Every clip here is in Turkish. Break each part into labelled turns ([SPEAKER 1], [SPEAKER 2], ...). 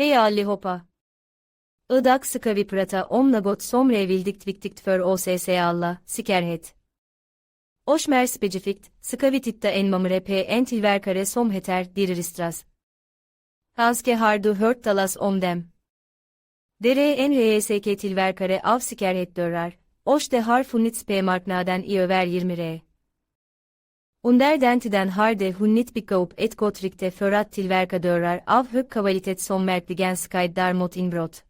[SPEAKER 1] Hej allihopa! Idag ska vi prata om något som är väldigt viktigt för oss alla, säkerhet. Osh mer specifikt, ska vi titta en mamre på en tillverkare som heter Diristras. Kanske har du hört talas om dem? Det är en RSK-tillverkare av säkerhetsdörrar, och det har funnits på marknaden i över 20 år. Under den tiden har det hunnit bygga upp ett gott rykte för att tillverka dörrar av hög kvalitet som verkligen skyddar mot inbrott.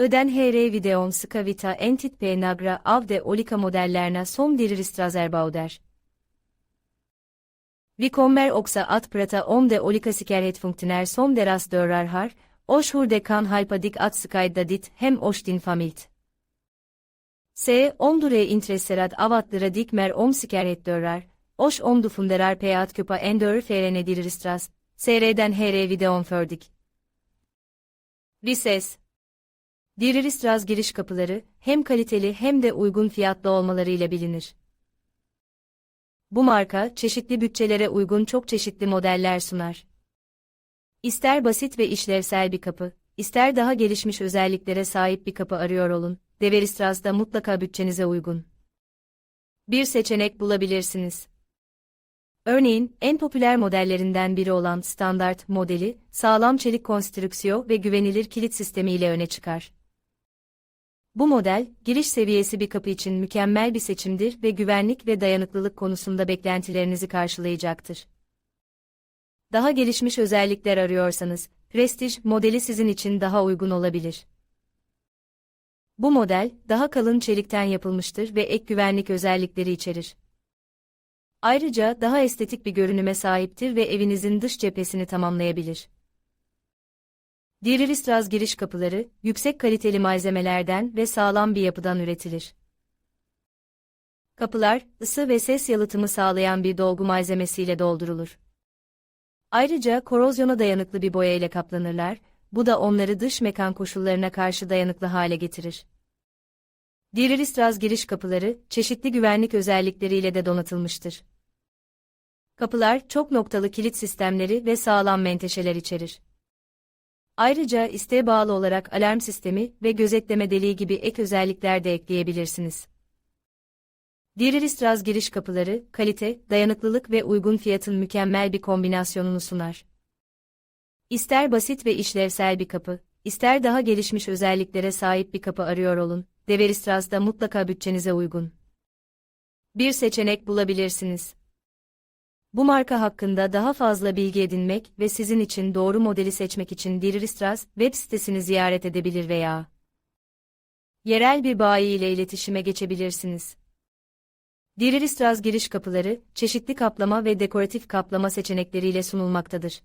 [SPEAKER 1] I den här videon ska vi ta en titt på några av de olika modellerna som Diristras erbjuder. Vi kommer också att prata om de olika säkerhetsfunktioner som deras dörrar har, och hur de kan hjälpa dig att skydda ditt hem och din familj. Se om du är intresserad av att lära dig mer om säkerhetsdörrar, och om du funderar på att köpa en dörr för en Diristras, se den här videon för dig. Vi ses. Diristras giriş kapıları, hem kaliteli hem de uygun fiyatlı olmalarıyla bilinir. Bu marka, çeşitli bütçelere uygun çok çeşitli modeller sunar. İster basit ve işlevsel bir kapı, ister daha gelişmiş özelliklere sahip bir kapı arıyor olun, Deveristras'da mutlaka bütçenize uygun. Bir seçenek bulabilirsiniz. Örneğin, en popüler modellerinden biri olan standart modeli, sağlam çelik konstrüksiyon ve güvenilir kilit sistemi ile öne çıkar. Bu model, giriş seviyesi bir kapı için mükemmel bir seçimdir ve güvenlik ve dayanıklılık konusunda beklentilerinizi karşılayacaktır. Daha gelişmiş özellikler arıyorsanız, Prestige modeli sizin için daha uygun olabilir. Bu model, daha kalın çelikten yapılmıştır ve ek güvenlik özellikleri içerir. Ayrıca daha estetik bir görünüme sahiptir ve evinizin dış cephesini tamamlayabilir. Diristraz giriş kapıları, yüksek kaliteli malzemelerden ve sağlam bir yapıdan üretilir. Kapılar, ısı ve ses yalıtımı sağlayan bir dolgu malzemesiyle doldurulur. Ayrıca korozyona dayanıklı bir boya ile kaplanırlar, bu da onları dış mekan koşullarına karşı dayanıklı hale getirir. Diristraz giriş kapıları, çeşitli güvenlik özellikleriyle de donatılmıştır. Kapılar, çok noktalı kilit sistemleri ve sağlam menteşeler içerir. Ayrıca isteğe bağlı olarak alarm sistemi ve gözetleme deliği gibi ek özellikler de ekleyebilirsiniz. Diristraz giriş kapıları, kalite, dayanıklılık ve uygun fiyatın mükemmel bir kombinasyonunu sunar. İster basit ve işlevsel bir kapı, ister daha gelişmiş özelliklere sahip bir kapı arıyor olun, Deveristraz'da mutlaka bütçenize uygun. Bir seçenek bulabilirsiniz. Bu marka hakkında daha fazla bilgi edinmek ve sizin için doğru modeli seçmek için Diristraz web sitesini ziyaret edebilir veya yerel bir bayi ile iletişime geçebilirsiniz. Diristraz giriş kapıları, çeşitli kaplama ve dekoratif kaplama seçenekleriyle sunulmaktadır.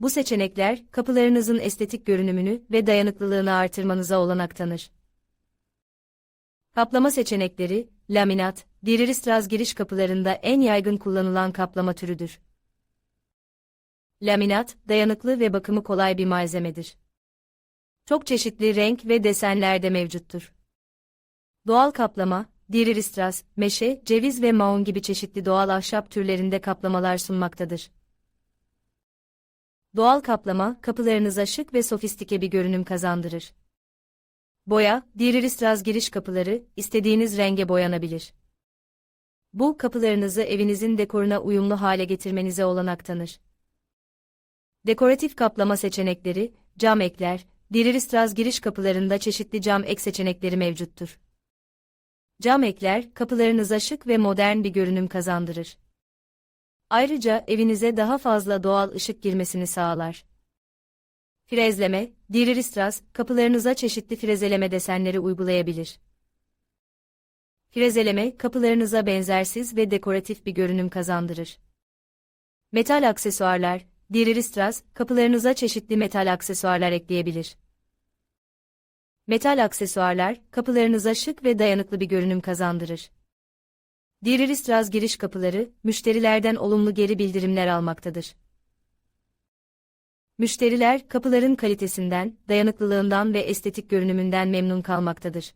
[SPEAKER 1] Bu seçenekler, kapılarınızın estetik görünümünü ve dayanıklılığını artırmanıza olanak tanır. Kaplama seçenekleri, laminat, Diristraz giriş kapılarında en yaygın kullanılan kaplama türüdür. Laminat, dayanıklı ve bakımı kolay bir malzemedir. Çok çeşitli renk ve desenler de mevcuttur. Doğal kaplama, Diristraz, meşe, ceviz ve maun gibi çeşitli doğal ahşap türlerinde kaplamalar sunmaktadır. Doğal kaplama, kapılarınıza şık ve sofistike bir görünüm kazandırır. Boya, Diristraz giriş kapıları, istediğiniz renge boyanabilir. Bu, kapılarınızı evinizin dekoruna uyumlu hale getirmenize olanak tanır. Dekoratif kaplama seçenekleri, cam ekler, Diristraz giriş kapılarında çeşitli cam ek seçenekleri mevcuttur. Cam ekler, kapılarınıza şık ve modern bir görünüm kazandırır. Ayrıca evinize daha fazla doğal ışık girmesini sağlar. Frezleme, Diristraz, kapılarınıza çeşitli frezeleme desenleri uygulayabilir. Frezeleme, kapılarınıza benzersiz ve dekoratif bir görünüm kazandırır. Metal aksesuarlar, Diristraz, kapılarınıza çeşitli metal aksesuarlar ekleyebilir. Metal aksesuarlar, kapılarınıza şık ve dayanıklı bir görünüm kazandırır. Diristraz giriş kapıları, müşterilerden olumlu geri bildirimler almaktadır. Müşteriler, kapıların kalitesinden, dayanıklılığından ve estetik görünümünden memnun kalmaktadır.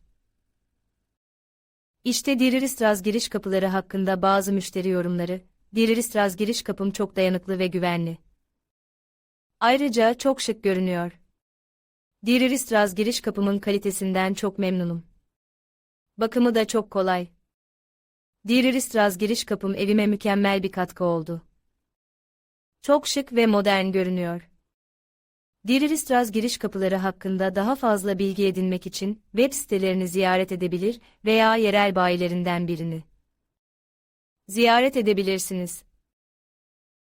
[SPEAKER 1] İşte Diristraz giriş kapıları hakkında bazı müşteri yorumları, Diristraz giriş kapım çok dayanıklı ve güvenli. Ayrıca çok şık görünüyor. Diriristraz giriş kapımın kalitesinden çok memnunum. Bakımı da çok kolay. Diriristraz giriş kapım evime mükemmel bir katkı oldu. Çok şık ve modern görünüyor. Diriristraz giriş kapıları hakkında daha fazla bilgi edinmek için web sitelerini ziyaret edebilir veya yerel bayilerinden birini ziyaret edebilirsiniz.